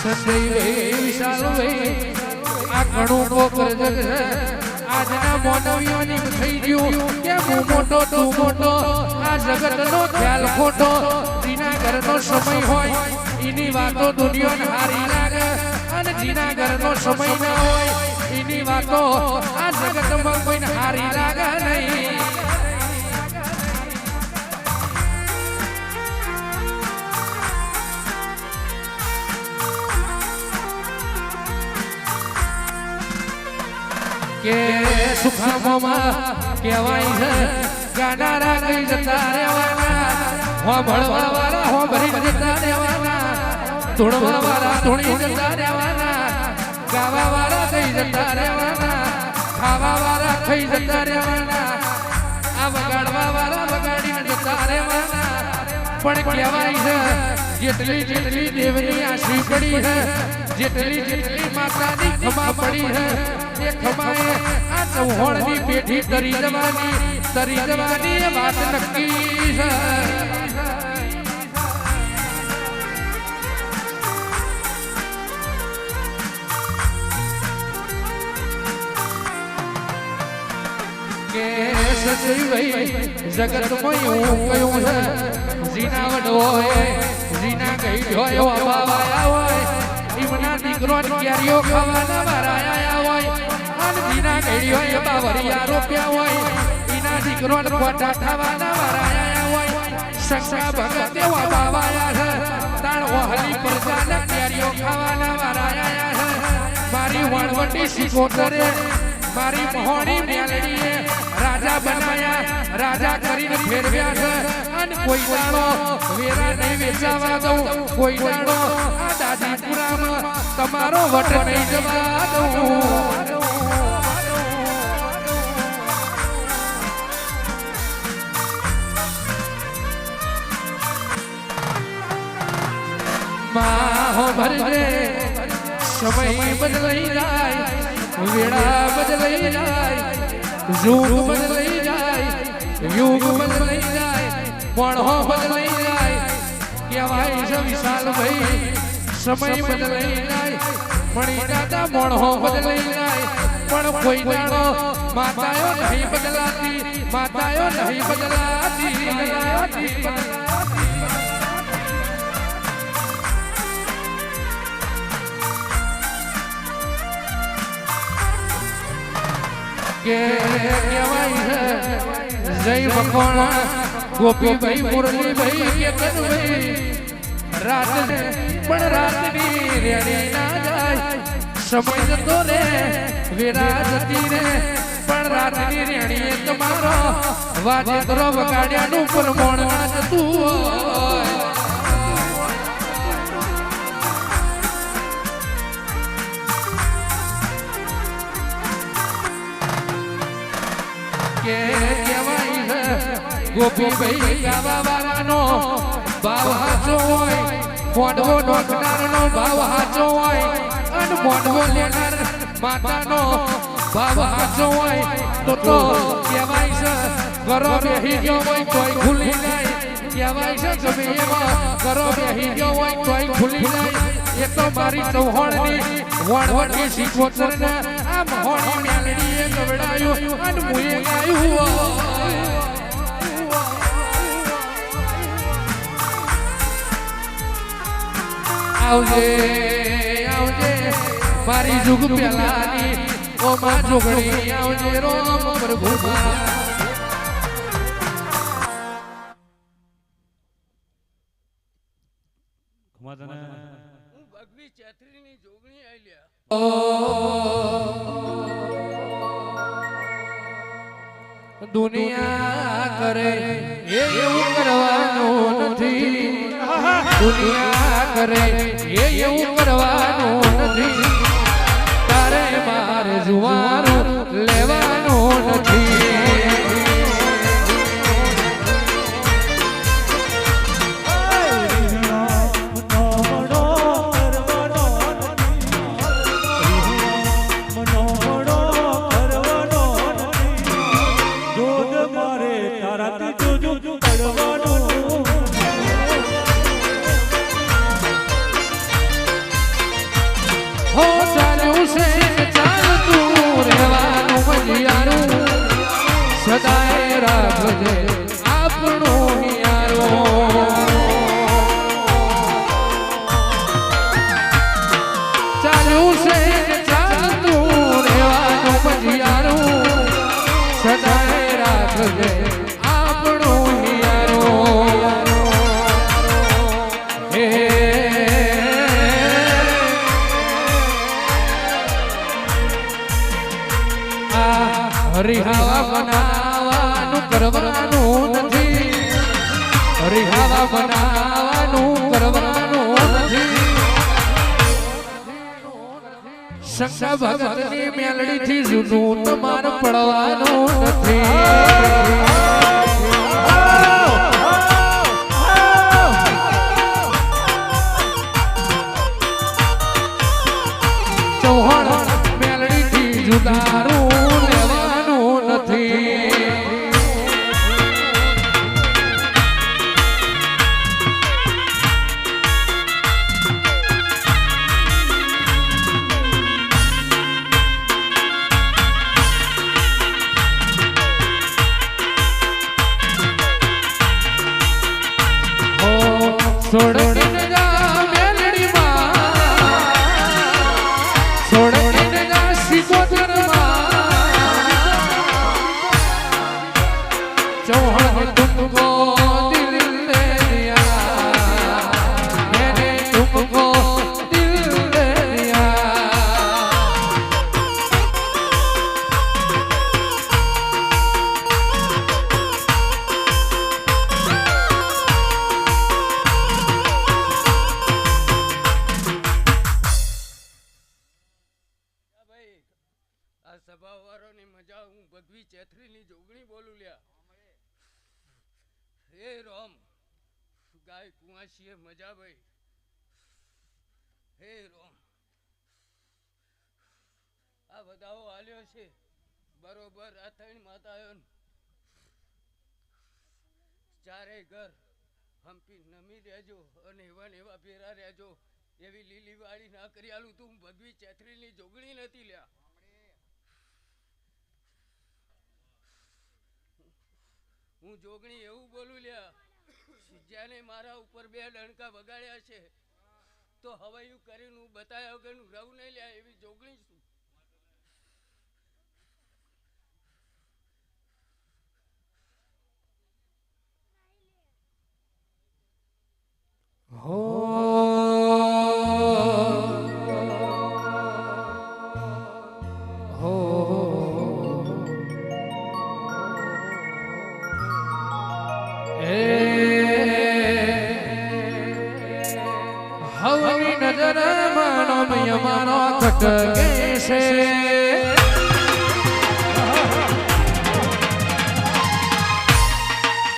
સંજયભાઈ વિશાલભાઈ આ ઘણું કોકર જગ આજના મોનવીઓની થઈ ગયું. કે હું મોટો, તું મોટો? આ જગતનો ખ્યાલ ખોટો. જીના ઘરનો સમય હોય એની વાતો દુનિયાને હારી લાગે. અને જીના ઘરનો સમય ના હોય એની વાતો આ જગતમાં કોઈને હારી લાગે નહીં. કે સુખામાં કહેવાય છે ગાનારા કઈ જતા રહેવાના હોંભળવા વાળા ભરી જતા રહેવાના ધૂણવા વાળા ધૂણી જતા રહેવાના ગાવા વાળા કઈ જતા રહેવાના ખાવા વાળા ખાઈ જતા રહેવાના, આ વગાડવા વાળા વગાડીને જતા રહેવાના. પણ કહેવાય છે, જેટલી જેટલી દેવની આશી પડી છે, જેટલી જેટલી માતાની ખમા પડી છે એ ખમાએ આ ચૌહોણની પેઢી તરી જવાની તરી જવાની વાત નક્કી છે. સચિભાઈ કયું છે? દીકરો ખાવાના અને જીના હોય બાવરિયા રોપ્યા હોય ઈના દીકરો કોટા થવાના વરાયા હોય. શંકા ભગત એવા બાવાયા છે, તાણ વહલી પ્રજાના કેરીઓ ખાવાના વરાયા છે. મારી વણવટી શીખોતરે મારી મોહણી મેલડીએ રાજા બનાયા, રાજા કરીને ફેરવ્યા છે. અને કોઈ દાડો વેરા નહીં વેચાવા દઉં, કોઈ દાડો આ દાદીપુરામાં તમારો વટ નહીં જવા દઉં. ભરજે, સમય બદલાઈ જાય, વેળા બદલાઈ જાય યુગ બદલાઈ જાય, યુગ બદલાઈ જાય મણહો બદલાઈ જાય, કહેવાય છે વિશાલ ભાઈ, સમય બદલાઈ જાય, મણી દાદા મણહો બદલાઈ જાય, પણ કોઈ દાડો માતાયો નહીં બદલાતી માતાયો નહીં બદલાતી. કે કહેવાય છે, જય મકોણા ગોપીભાઈ મુરલીભાઈ કે ભાઈ રાત પણ રાતની રેડી ના સમય જતો રે વેરા રે, પણ રાતની રેણીએ તમારો વાજેતરો વગાડ્યાનું પ્રમાણ જતું હોય. કે કહેવાય છે ગોપીભાઈ ગાવા ભાવ હાચો હોય, મોઢવો નોખનારનો ભાવ હાચો હોય, અને મોઢવો લેનાર માતાનો ભાવ હાચો હોય, તો તો કહેવાય છે, ઘરો બેહી ગયો હોય જાય છે ગમે એવા ઘરો બેહી ગયો હોય તોય ખુલી જાય. એ તો મારી ચૌહાણની વણવટી શીખોતરને આ મહોણી મેલડીએ ગવડાયું અને મુએ ગાયું આવજે આવજે, મારી જુગ પેલાની ઓ માં જોગણી, આવજે, રોમ પ્રભુ ખમા તને હું ભગવી ચેત્રીની જોગણી આલ્યા. દુનિયા કરે એ એવું કરવાનું નથી. દુનિયા કરે એ એવું કરવાનું નથી. તારે મારે જુવાનું હરિહાવા બનાવવાનું કરવાનું નથી. હરિહાવા બનાવવાનું કરવાનું નથી શંકર ભગતની મેલડીથી જુદું તમારું પડવાનું નથી ચૌહાણ મેલડીથી જુદારું મજા હું ભગવી ચેથરીની જોગણી બોલું લ્યા. હે રોમ, ગાય કુંવાસીએ મજા ભાઈ. હે રોમ, આ બધાઓ હાલ્યો છે. બરોબર, આ ત્રણ માતાઓ ચારે ઘર હમ્પી નમી રહેજો અને એવા એવા ભેરા રહેજો. એવી લીલી વાળી ના કરી આલું તું ભગવી ચેથરીની જોગણી નથી લ્યા. હું જોગણી એવું બોલું લ્યા જેને મારા ઉપર બે ડણકા વગાડ્યા છે. તો હવાયું કરીને હું બતાવ્યા વગરનું રહું નહીં લ્યા, એવી જોગણી છું. હવની નજર માનો માનો ખટકે છે.